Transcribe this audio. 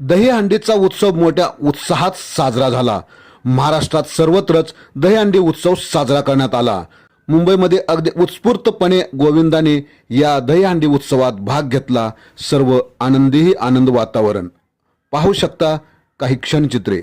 दहीहंडीचा उत्सव मोठ्या उत्साहात साजरा झाला. महाराष्ट्रात सर्वत्रच दहीहंडी उत्सव साजरा करण्यात आला. मुंबईमध्ये अगदी उत्स्फूर्तपणे गोविंदाने या दहीहंडी उत्सवात भाग घेतला. सर्व आनंदीही आनंद वातावरण. पाहू शकता काही क्षणचित्रे.